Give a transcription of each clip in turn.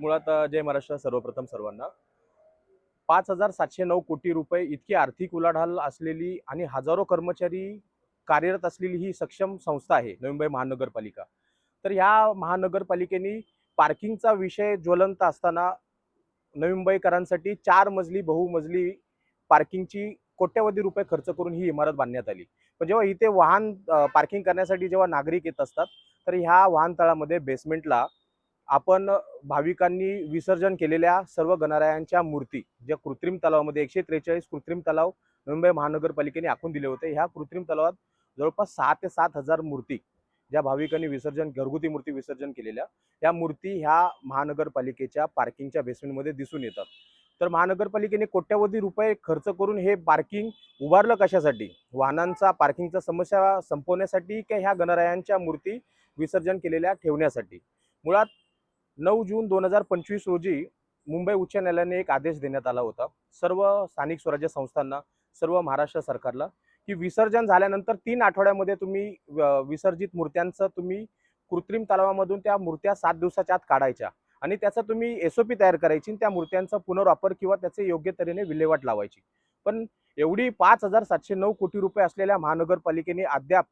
मुळात जय महाराष्ट्र सर्वप्रथम सर्वांना. पाच हजार सातशे नऊ कोटी रुपये इतकी आर्थिक उलाढाल असलेली आणि हजारो कर्मचारी कार्यरत असलेली ही सक्षम संस्था आहे नवी मुंबई महानगरपालिका. तर ह्या महानगरपालिकेने पार्किंगचा विषय ज्वलंत असताना नवी मुंबईकरांसाठी चार मजली बहुमजली पार्किंगची कोट्यवधी रुपये खर्च करून ही इमारत बांधण्यात आली. पण जेव्हा इथे वाहन पार्किंग करण्यासाठी जेव्हा नागरिक येत असतात तर ह्या वाहनतळामध्ये बेसमेंटला आपण भाविकांनी विसर्जन केलेल्या सर्व गणरायांच्या मूर्ती ज्या कृत्रिम तलावामध्ये एकशे त्रेचाळीस कृत्रिम तलाव मुंबई महानगरपालिकेने आखून दिले होते ह्या कृत्रिम तलावात जवळपास सहा ते सात हजार मूर्ती ज्या भाविकांनी विसर्जन घरगुती मूर्ती विसर्जन केलेल्या त्या मूर्ती ह्या महानगरपालिकेच्या पार्किंगच्या बेसमेंटमध्ये दिसून येतात. तर महानगरपालिकेने कोट्यवधी रुपये खर्च करून हे पार्किंग उभारलं कशासाठी? वाहनांचा पार्किंगचा समस्या संपवण्यासाठी की ह्या गणरायांच्या मूर्ती विसर्जन केलेल्या ठेवण्यासाठी? मुळात नऊ जून दोन हजार पंचवीस रोजी मुंबई उच्च न्यायालयाने एक आदेश देण्यात आला होता. सर्व स्थानिक स्वराज्य संस्थांना सर्व महाराष्ट्र सरकारला की विसर्जन झाल्यानंतर तीन आठवड्यामध्ये तुम्ही विसर्जित मूर्त्यांचं तुम्ही कृत्रिम तलावामधून त्या मूर्त्या सात दिवसाच्या आत काढायच्या. आणि त्याचा तुम्ही एसओपी तयार करायची आणि त्या मूर्त्यांचा पुनर्वापर किंवा त्याचे योग्य तऱ्हेने विल्हेवाट लावायची. पण एवढी पाच हजार सातशे नऊ कोटी रुपये असलेल्या महानगरपालिकेने अद्याप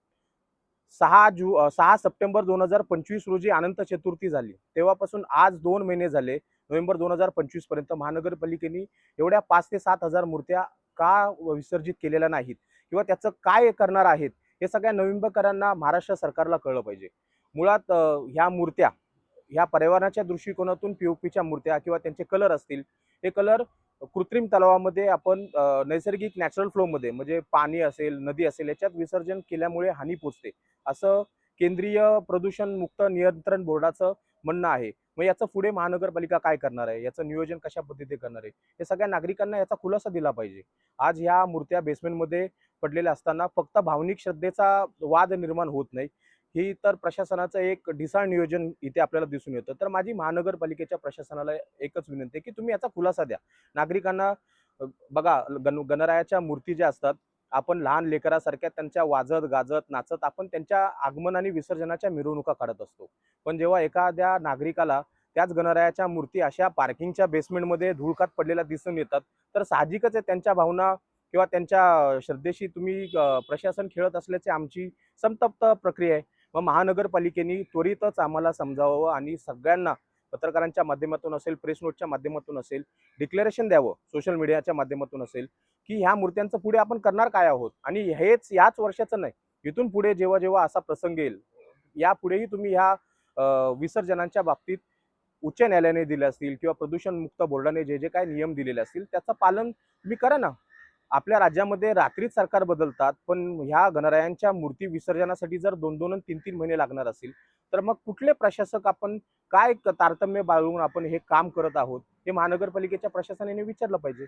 सहा जु सहा सप्टेंबर दोन हजार पंचवीस रोजी अनंत चतुर्थी झाली. तेव्हापासून आज दोन महिने झाले नोव्हेंबर दोन हजार पंचवीसपर्यंत महानगरपालिकेने एवढ्या पाच ते सात हजार मूर्त्या का विसर्जित केलेल्या नाहीत? किंवा त्याचं काय करणार आहेत? हे सगळ्या नोव्हेंबरकरांना महाराष्ट्र सरकारला कळलं पाहिजे. मुळात ह्या मूर्त्या ह्या पर्यावरणाच्या दृष्टिकोनातून पीओपीच्या मूर्त्या किंवा त्यांचे कलर असतील हे कलर कृत्रिम तलावामध्ये आपण नैसर्गिक नॅचरल फ्लोमध्ये म्हणजे पाणी असेल नदी असेल याच्यात विसर्जन केल्यामुळे हानी पोचते. असं केंद्रीय प्रदूषण मुक्त नियंत्रण बोर्डाचं म्हणणं आहे. मग याचं पुढे महानगरपालिका काय करणार आहे? याचं नियोजन कशा पद्धतीने करणार आहे? हे सगळ्या नागरिकांना याचा खुलासा दिला पाहिजे. आज ह्या मूर्त्या बेसमेंटमध्ये पडलेल्या असताना फक्त भावनिक श्रद्धेचा वाद निर्माण होत नाही. ही तर प्रशासनाचं एक ढिसाळ नियोजन इथे आपल्याला दिसून येतं. तर माझी महानगरपालिकेच्या प्रशासनाला एकच विनंती आहे की तुम्ही याचा खुलासा द्या. नागरिकांना बघा गण गणरायाच्या मूर्ती ज्या असतात आपण लहान लेकरासारख्या त्यांच्या वाजत गाजत नाचत आपण त्यांच्या आगमन आणि विसर्जनाच्या मिरवणुका काढत असतो. पण जेव्हा एखाद्या नागरिकाला त्याच गणरायाच्या मूर्ती अशा पार्किंगच्या बेसमेंटमध्ये धुळखात पडलेल्या दिसून येतात तर साहजिकच आहे त्यांच्या भावना किंवा त्यांच्या श्रद्धेशी तुम्ही प्रशासन खेळत असल्याची आमची संतप्त प्रक्रिया आहे. मग महानगरपालिकेने त्वरितच आम्हाला समजावं आणि सगळ्यांना पत्रकारांच्या माध्यमातून असेल प्रेस नोटच्या माध्यमातून असेल डिक्लेरेशन द्यावं सोशल मीडियाच्या माध्यमातून असेल की ह्या मूर्त्यांचं पुढे आपण करणार काय आहोत? आणि हेच याच वर्षाचं नाही. इथून पुढे जेव्हा जेव्हा असा प्रसंग येईल यापुढेही तुम्ही ह्या विसर्जनांच्या बाबतीत उच्च न्यायालयाने दिले असतील किंवा प्रदूषण मुक्त बोर्डाने जे जे काही नियम दिलेले असतील त्याचं पालन तुम्ही करा ना. आपल्या राज्यामध्ये रात्रीच सरकार बदलतात पण ह्या गणरायांच्या मूर्ती विसर्जनासाठी जर दोन दोन तीन तीन महिने लागणार असतील तर मग कुठले प्रशासक आपण काय तारतम्य बाळगून आपण हे काम करत आहोत हे महानगरपालिकेच्या प्रशासनाने विचारलं पाहिजे?